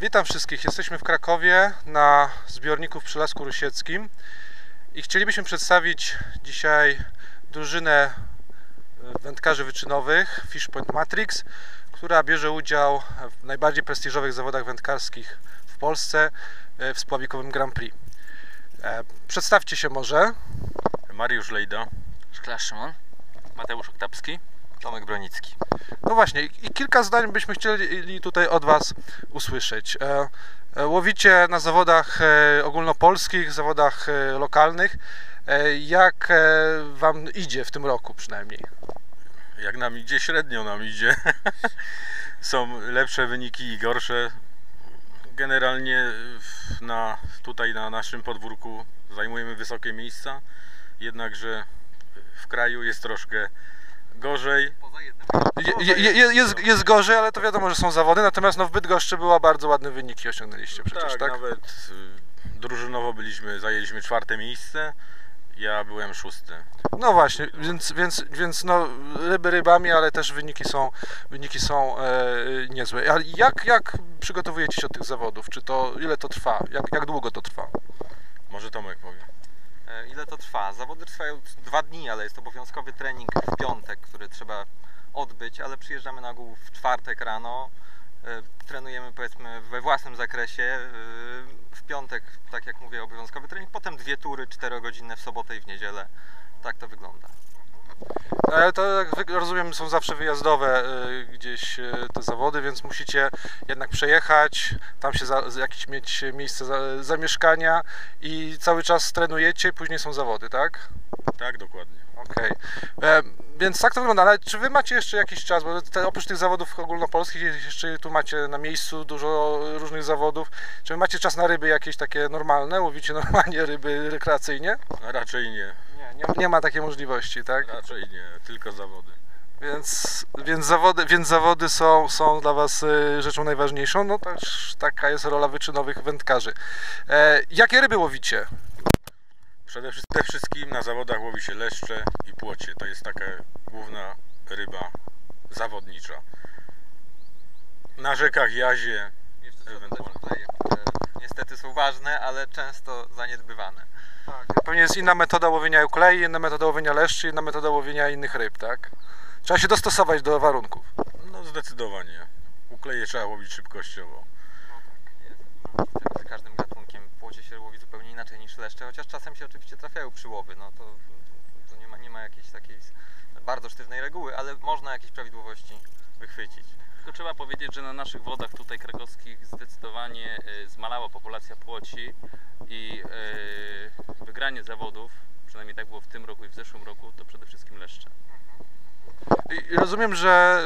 Witam wszystkich. Jesteśmy w Krakowie na zbiorniku w Przylasku Rusieckim i chcielibyśmy przedstawić dzisiaj drużynę e, wędkarzy wyczynowych Fish Point Matrix, która bierze udział w najbardziej prestiżowych zawodach wędkarskich w Polsce e, w spławikowym Grand Prix. E, Przedstawcie się może. Mariusz Lejda. Szklarz Szymon. Mateusz Oktapski. Tomek Bronicki. No właśnie, i kilka zdań byśmy chcieli tutaj od Was usłyszeć. E, e, Łowicie na zawodach e, ogólnopolskich, zawodach lokalnych. Jak Wam idzie w tym roku przynajmniej? Jak nam idzie, średnio nam idzie. Są lepsze wyniki i gorsze. Generalnie na, tutaj na naszym podwórku zajmujemy wysokie miejsca, jednakże w kraju jest troszkę gorzej. Je, je, je, jest, jest gorzej, ale to wiadomo, że są zawody, natomiast no, w Bydgoszczy była bardzo ładne wyniki osiągnęliście przecież, tak, tak? nawet y, drużynowo byliśmy, zajęliśmy czwarte miejsce. Ja byłem szósty. No właśnie, więc, więc, więc no, ryby rybami, ale też wyniki są, wyniki są e, niezłe. Ale jak, jak przygotowujecie się do tych zawodów? Czy to, ile to trwa? Jak, jak długo to trwa? Może Tomek powie. E, Ile to trwa? Zawody trwają dwa dni, ale jest obowiązkowy trening w piątek, który trzeba odbyć, ale przyjeżdżamy na ogół w czwartek rano. e, Trenujemy powiedzmy we własnym zakresie. e, W piątek, tak jak mówię, obowiązkowy trening, potem dwie tury czterogodzinne w sobotę i w niedzielę. Tak to wygląda. Ale to jak rozumiem są zawsze wyjazdowe e, gdzieś e, te zawody, więc musicie jednak przejechać, tam się za, jakieś mieć miejsce za, zamieszkania i cały czas trenujecie, później są zawody, tak? Tak, dokładnie. Okej. E, Więc tak to wygląda, ale czy wy macie jeszcze jakiś czas, bo te, oprócz tych zawodów ogólnopolskich jeszcze tu macie na miejscu dużo różnych zawodów, czy wy macie czas na ryby jakieś takie normalne, łowicie normalnie ryby rekreacyjnie? Raczej nie. Nie, nie, nie ma takiej możliwości, tak? Raczej nie, tylko zawody. Więc, więc, zawody, więc zawody są, są dla Was y, rzeczą najważniejszą. No też taka jest rola wyczynowych wędkarzy. E, jakie ryby łowicie? Przede wszystkim, na zawodach łowi się leszcze i płocie. To jest taka główna ryba zawodnicza. Na rzekach jazie Jeszcze Ewentualnie. Niestety są ważne, ale często zaniedbywane. Pewnie jest inna metoda łowienia uklei, inna metoda łowienia leszczy, inna metoda łowienia innych ryb, tak? Trzeba się dostosować do warunków. no zdecydowanie. Ukleje trzeba łowić szybkościowo. Jest różnica między każdym gatunkiem. Płocie się łowi zupełnie inaczej niż leszcze, chociaż czasem się oczywiście trafiają przyłowy. No to, to nie, ma, nie ma jakiejś takiej bardzo sztywnej reguły, ale można jakieś prawidłowości wychwycić. Tylko trzeba powiedzieć, że na naszych wodach tutaj krakowskich zdecydowanie y, zmalała populacja płoci i y, wygranie zawodów, przynajmniej tak było w tym roku i w zeszłym roku, to przede wszystkim leszcze. Rozumiem, że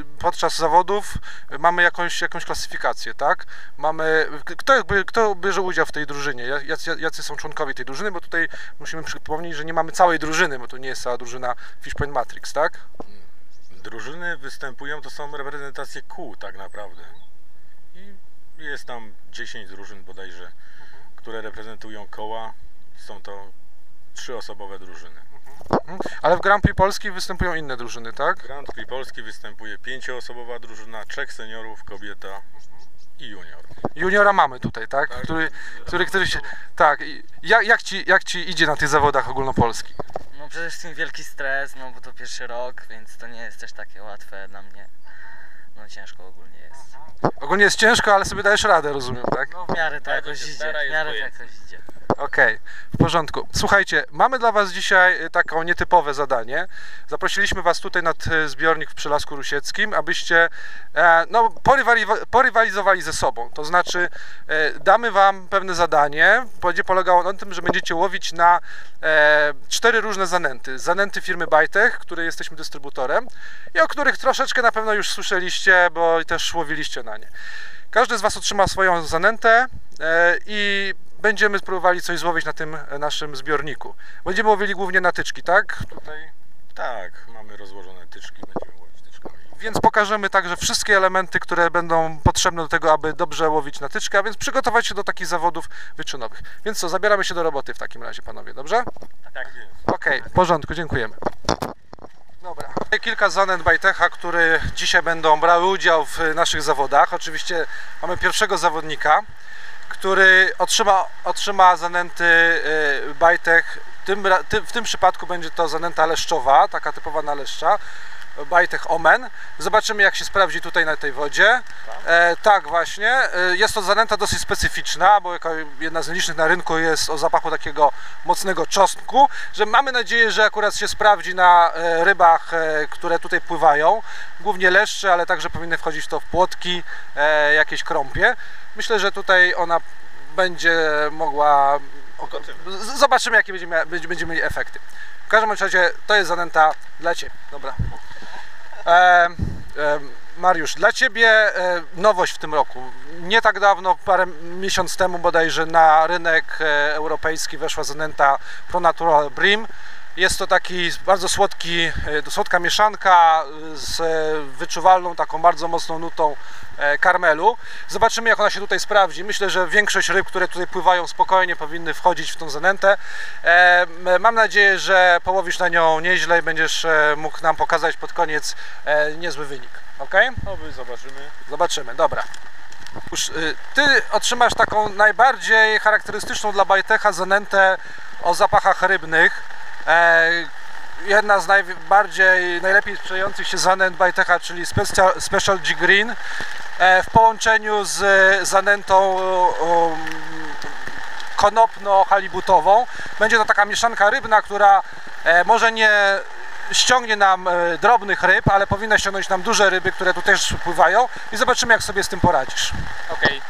y, podczas zawodów mamy jakąś, jakąś klasyfikację, tak? Mamy. Kto, jakby, kto bierze udział w tej drużynie? Jacy, jacy są członkowie tej drużyny? Bo tutaj musimy przypomnieć, że nie mamy całej drużyny, bo to nie jest cała drużyna Fish Point Matrix, tak? Drużyny występują, to są reprezentacje kół tak naprawdę. I jest tam 10 drużyn bodajże, które reprezentują koła. Są to trzyosobowe drużyny. Mhm. Ale w Grand Prix Polski występują inne drużyny, tak? Grand Prix Polski występuje pięcioosobowa drużyna, trzech seniorów, kobieta i junior. Juniora mamy tutaj, tak? Tak. Który, który, który się. Tak. Jak, jak, ci, jak ci idzie na tych zawodach ogólnopolskich? No przede wszystkim wielki stres, no bo to pierwszy rok, więc to nie jest też takie łatwe dla mnie. No ciężko ogólnie jest. Ogólnie jest ciężko, ale sobie dajesz radę, rozumiem, tak? No w miarę to jakoś idzie, w miarę to jakoś idzie. Okej, w porządku. Słuchajcie, mamy dla Was dzisiaj y, taką nietypowe zadanie. Zaprosiliśmy Was tutaj nad y, zbiornik w Przylasku Rusieckim, abyście e, no, porywali- porywalizowali ze sobą. To znaczy, e, damy Wam pewne zadanie. Będzie polegało na tym, że będziecie łowić na e, cztery różne zanęty. Zanęty firmy Bajtech, której jesteśmy dystrybutorem i o których troszeczkę na pewno już słyszeliście, bo też łowiliście na nie. Każdy z Was otrzyma swoją zanętę i będziemy próbowali coś złowić na tym e, naszym zbiorniku. Będziemy łowili głównie na tyczki, tak? Tutaj tak, mamy rozłożone tyczki, będziemy łowić tyczkami. Więc pokażemy także wszystkie elementy, które będą potrzebne do tego, aby dobrze łowić na tyczkę, a więc przygotować się do takich zawodów wyczynowych. Więc co, zabieramy się do roboty w takim razie, panowie, dobrze? Tak jest. Okej, w porządku, dziękujemy. Dobra. Kilka zanęt Bajtecha, które dzisiaj będą brały udział w naszych zawodach. Oczywiście mamy pierwszego zawodnika, który otrzyma, otrzyma zanęty y, ty- w tym przypadku będzie to zanęta leszczowa, taka typowa na. Bajtech Omen. Zobaczymy jak się sprawdzi tutaj na tej wodzie. E, tak właśnie. E, jest to zanęta dosyć specyficzna, bo jako jedna z nielicznych na rynku jest o zapachu takiego mocnego czosnku, że mamy nadzieję, że akurat się sprawdzi na e, rybach, e, które tutaj pływają. Głównie leszcze, ale także powinny wchodzić w to w płotki, e, jakieś krąpie. Myślę, że tutaj ona będzie mogła... Zobaczymy jakie będziemy, będziemy mieli efekty. W każdym razie to jest zanęta dla Ciebie. Dobra. E, e, Mariusz, dla Ciebie e, nowość w tym roku. Nie tak dawno, parę miesiąc temu bodajże na rynek e, europejski weszła zanęta Pro Natural Brim. Jest to taki bardzo słodki, e, słodka mieszanka e, z wyczuwalną taką bardzo mocną nutą karmelu. Zobaczymy jak ona się tutaj sprawdzi. Myślę, że większość ryb, które tutaj pływają spokojnie powinny wchodzić w tą zanętę. E, Mam nadzieję, że połowisz na nią nieźle i będziesz e, mógł nam pokazać pod koniec e, niezły wynik. Ok? Oby zobaczymy. Zobaczymy, dobra. Już, y, ty otrzymasz taką najbardziej charakterystyczną dla Bajtecha zanętę o zapachach rybnych. E, jedna z najbardziej, najlepiej sprzedających się zanęt Bajtecha, czyli Special, Special G Green e, w połączeniu z zanętą o, konopno-halibutową. Będzie to taka mieszanka rybna, która e, może nie ściągnie nam e, drobnych ryb, ale powinna ściągnąć nam duże ryby, które tu też pływają i zobaczymy jak sobie z tym poradzisz. Okej.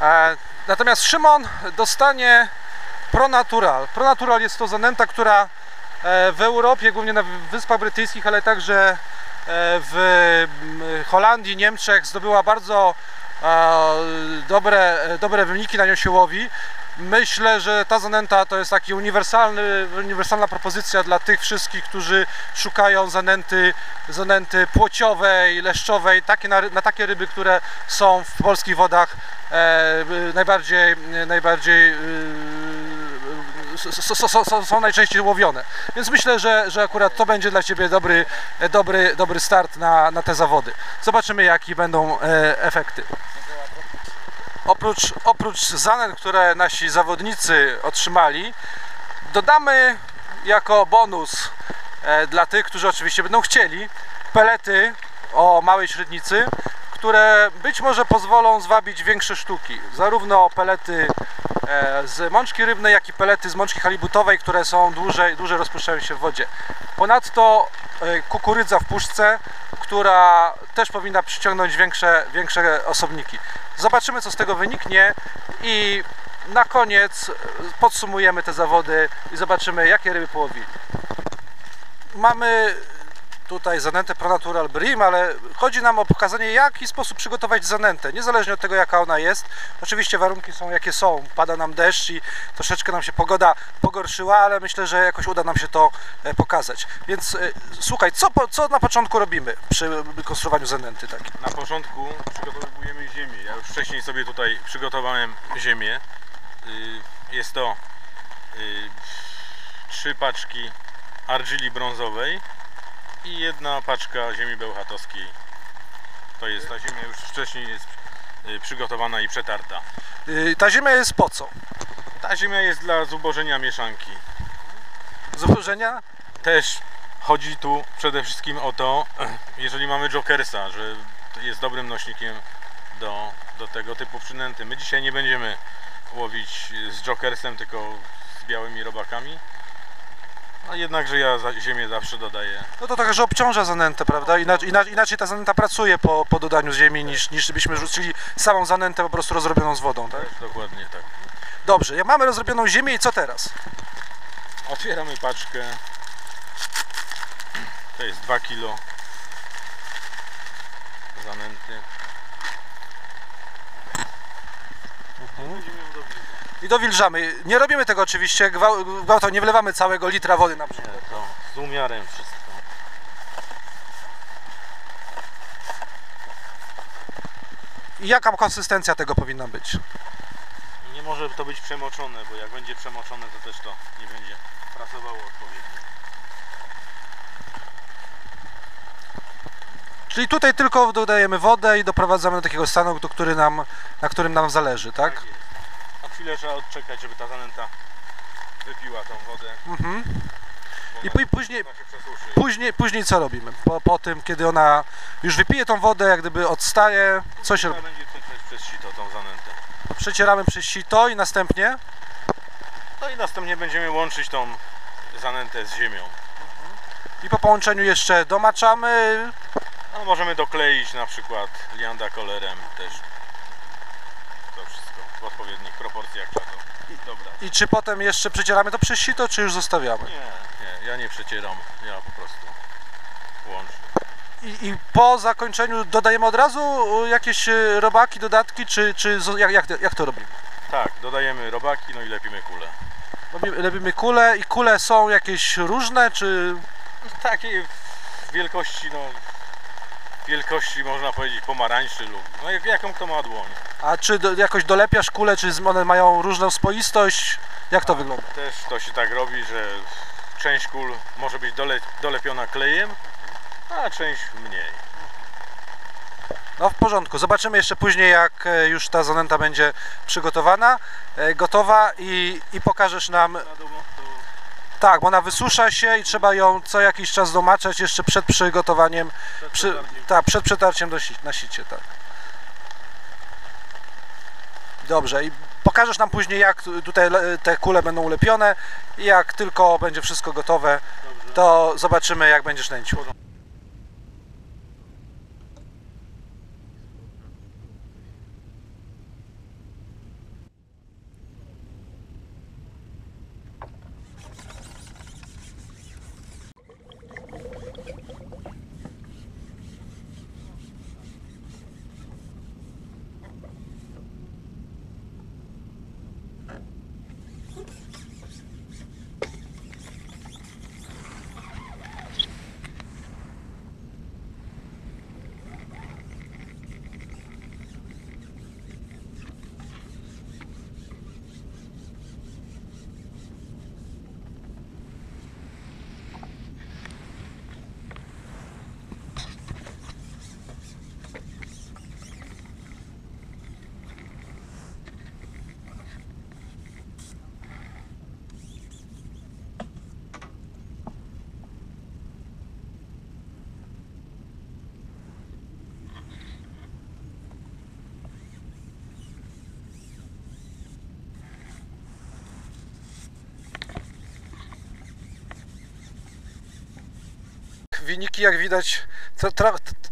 E, Natomiast Szymon dostanie Pronatural. Pronatural jest to zanęta, która e, w Europie, głównie na Wyspach Brytyjskich, ale także e, w mm, Holandii, Niemczech zdobyła bardzo e, dobre, e, dobre wyniki, na nią się łowi. Myślę, że ta zanęta to jest taki uniwersalny, uniwersalna propozycja dla tych wszystkich, którzy szukają zanęty, zanęty płociowej, leszczowej, takie na, na takie ryby, które są w polskich wodach e, najbardziej, najbardziej s- są najczęściej łowione. Więc myślę, że, że akurat to będzie dla Ciebie dobry, e, dobry, dobry start na, na te zawody. Zobaczymy, jakie będą e, efekty. Oprócz, oprócz zanęt, które nasi zawodnicy otrzymali, dodamy jako bonus e, dla tych, którzy oczywiście będą chcieli, pelety o małej średnicy, które być może pozwolą zwabić większe sztuki. Zarówno pelety z mączki rybnej, jak i pelety z mączki halibutowej, które są dłużej, dłużej rozpuszczają się w wodzie. Ponadto e, kukurydza w puszce, która też powinna przyciągnąć większe, większe osobniki. Zobaczymy, co z tego wyniknie i na koniec e, podsumujemy te zawody i zobaczymy, jakie ryby połowili. Mamy tutaj zanętę Pronatural Brim, ale chodzi nam o pokazanie, jaki sposób przygotować zanętę, niezależnie od tego, jaka ona jest. Oczywiście warunki są, jakie są. Pada nam deszcz i troszeczkę nam się pogoda pogorszyła, ale myślę, że jakoś uda nam się to e, pokazać. Więc e, słuchaj, co, co na początku robimy przy konstruowaniu zanęty takiej? Na początku przygotowujemy ziemię. Ja już wcześniej sobie tutaj przygotowałem ziemię. Y, Jest to y, trzy paczki argili brązowej i jedna paczka ziemi bełchatowskiej. To jest ta ziemia już wcześniej jest y, przygotowana i przetarta. Y, Ta ziemia jest po co? Ta ziemia jest dla zubożenia mieszanki. Zubożenia? Też chodzi tu przede wszystkim o to, jeżeli mamy Jokersa, że jest dobrym nośnikiem do, do tego typu przynęty. My dzisiaj nie będziemy łowić z Jokersem, tylko z białymi robakami. No jednakże ja ziemię zawsze dodaję. No to trochę, że obciąża zanętę, prawda? Inaczej, inaczej, ta zanęta pracuje po, po dodaniu ziemi niż, niż byśmy rzucili samą zanętę po prostu rozrobioną z wodą, tak? Dokładnie tak. Dobrze, jak mamy rozrobioną ziemię i co teraz? Otwieramy paczkę. To jest 2 kg zanęty. Będziemy ją dobrze I dowilżamy. Nie robimy tego oczywiście gwał, gwałtą, nie wlewamy całego litra wody na brzeg. Nie, to z umiarem wszystko. I jaka konsystencja tego powinna być? Nie może to być przemoczone, bo jak będzie przemoczone, to też to nie będzie pracowało odpowiednio. Czyli tutaj tylko dodajemy wodę i doprowadzamy do takiego stanu, do który nam, na którym nam zależy, tak? jest. Chwilę trzeba odczekać, żeby ta zanęta wypiła tą wodę. Mhm. I ona- pó- później, ona później, później co robimy? Po, po tym, kiedy ona już wypije tą wodę, jak gdyby odstaje, co się robi? będzie przeciąć przez sito tą zanętę. Przecieramy przez sito i następnie No i następnie będziemy łączyć tą zanętę z ziemią. i po połączeniu jeszcze domaczamy. No, możemy dokleić na przykład lianda kolerem też. To wszystko w odpowiednich proporcjach dobrać. I czy potem jeszcze przecieramy to przez sito, czy już zostawiamy? Nie, nie, ja nie przecieram, ja po prostu łączę. I, I po zakończeniu dodajemy od razu y, jakieś y, robaki, dodatki, czy, czy jak, jak, jak to robimy? Tak, dodajemy robaki, no i lepimy kulę. Robimy, robimy kule i kule są jakieś różne, czy Takiej wielkości, no wielkości można powiedzieć pomarańczy lub no jak- jaką kto ma dłoń. A czy do, jakoś dolepiasz kule, czy one mają różną spoistość? Jak to wygląda? Też to się tak robi, że część kul może być dole, dolepiona klejem, a część mniej. No w porządku. Zobaczymy jeszcze później, jak e, już ta zanęta będzie przygotowana, e, gotowa i, i pokażesz nam. Tak, bo ona wysusza się i trzeba ją co jakiś czas domaczać jeszcze przed przygotowaniem, przy, tak, przed przetarciem do, si- na sicie, tak. Dobrze, i pokażesz nam później, jak tu- tutaj te kule będą ulepione jak tylko będzie wszystko gotowe, to zobaczymy, jak będziesz nęcił. Wyniki, jak widać,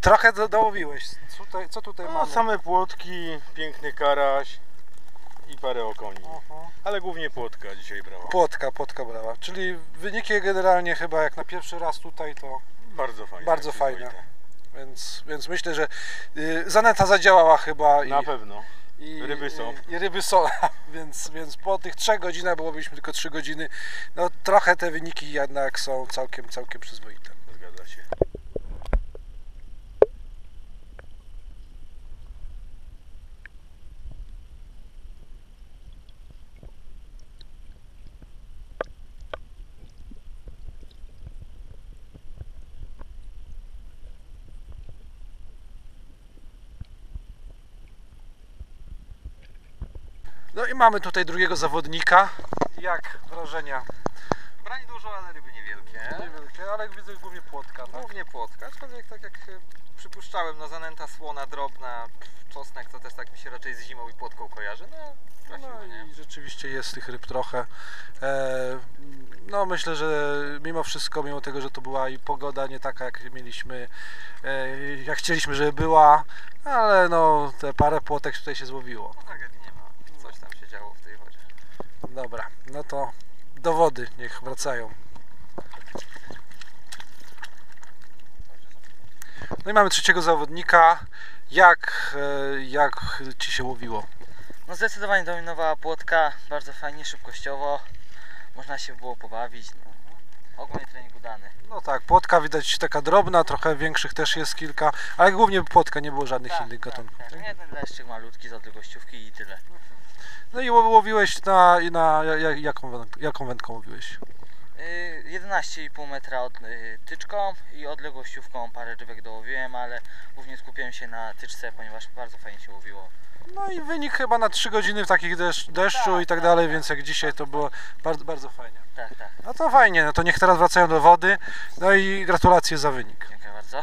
trochę do- dołowiłeś. Co tutaj, co tutaj No, mamy? same płotki, piękny karaś i parę okoni. Aha. Ale głównie płotka dzisiaj brała. Płotka, płotka brała. Czyli wyniki generalnie chyba jak na pierwszy raz tutaj to Bardzo fajne. Bardzo fajne. Więc, więc myślę, że y, zanęta zadziałała chyba i, Na pewno. i ryby są. I, i ryby są, więc, więc po tych trzech godzinach, bo byliśmy tylko trzy godziny, no trochę te wyniki jednak są całkiem, całkiem przyzwoite. Się. No i mamy tutaj drugiego zawodnika. Jak wrażenia? Dużo, ale ryby niewielkie. Niewielkie, ale widzę głównie płotka, tak? Głównie płotka, aczkolwiek tak jak e, przypuszczałem, no zanęta słona, drobna, czosnek to też tak mi się raczej z zimą i płotką kojarzy. No, trafiło, No nie? i rzeczywiście jest tych ryb trochę. E, no myślę, że mimo wszystko, mimo tego, że to była i pogoda nie taka jak mieliśmy, e, jak chcieliśmy, żeby była, ale no te parę płotek tutaj się złowiło. No tragedii nie ma. Coś tam się działo w tej wodzie. Dobra, no to do wody niech wracają. No i mamy trzeciego zawodnika. Jak, e, jak Ci się łowiło? No zdecydowanie dominowała płotka, bardzo fajnie, szybkościowo. Można się było pobawić. No. Ogólnie trening udany. No tak, płotka widać taka drobna, trochę większych też jest kilka, ale głównie płotka, nie było żadnych Tak, innych tak, gatunków. tak. Jeden leszczyk malutki z odległościówki i tyle. No i ło- łowiłeś na, na ja- ja- jaką, jaką wędką łowiłeś? Y, 11,5 metra od, y, tyczką i odległościówką parę rybek dołowiłem, ale głównie skupiłem się na tyczce, ponieważ bardzo fajnie się łowiło. No i wynik chyba na 3 godziny w takich deszcz, deszczu Tak, i tak tak, dalej, tak. więc jak dzisiaj to było bardzo, bardzo fajnie. Tak, tak. No to fajnie, no to niech teraz wracają do wody. No i gratulacje za wynik. Dziękuję bardzo.